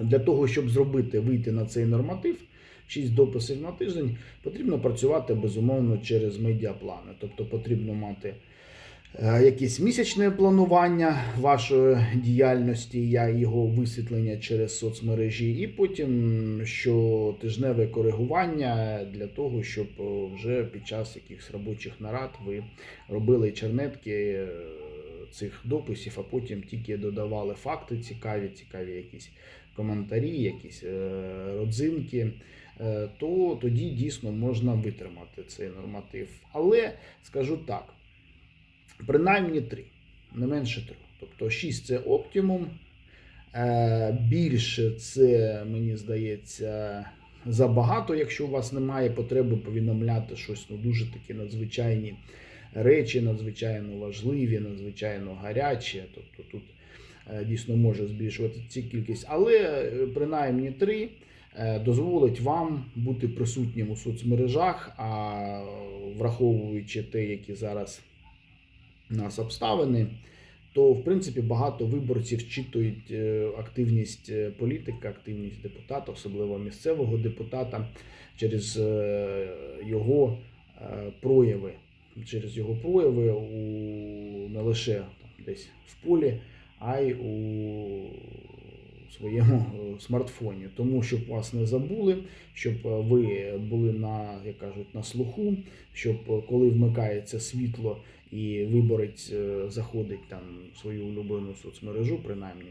Для того, щоб зробити вийти на цей норматив, 6 дописів на тиждень, потрібно працювати безумовно через медіаплани. Тобто потрібно мати е, якесь місячне планування вашої діяльності, я його висвітлення через соцмережі, і потім щотижневе коригування для того, щоб е, вже під час якихось робочих нарад ви робили чернетки е, цих дописів, а потім тільки додавали факти цікаві, цікаві якісь коментарі, якісь е, родзинки, е, то тоді дійсно можна витримати цей норматив. Але скажу так, принаймні три, не менше трьох. Тобто 6 це оптимум. Е, Більше це, мені здається, забагато, якщо у вас немає потреби повідомляти щось ну, дуже такі надзвичайні речі, надзвичайно важливі, надзвичайно гарячі. Тобто тут е, дійсно може збільшувати ці кількість, але е, принаймні три е, дозволить вам бути присутнім у соцмережах, а враховуючи те, які зараз у нас обставини, то в принципі багато виборців читують активність політика, активність депутата, особливо місцевого депутата, через його прояви, через його прояви у не лише там, десь в полі, а й у своєму е, смартфоні. Тому щоб вас не забули, щоб е, ви були на, як кажуть, на слуху, щоб е, коли вмикається світло і виборець заходить там свою улюблену соцмережу, принаймні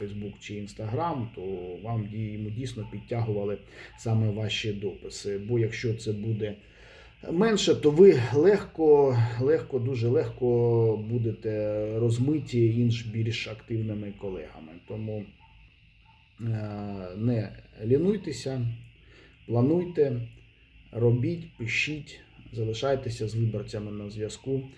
Facebook чи Instagram, то вам йому дійсно підтягували саме ваші дописи. Бо якщо це буде менше, то ви легко, легко, дуже легко будете розмиті інш більш активними колегами. Тому е, не лінуйтеся, плануйте, робіть, пишіть, залишайтеся з виборцями на зв'язку.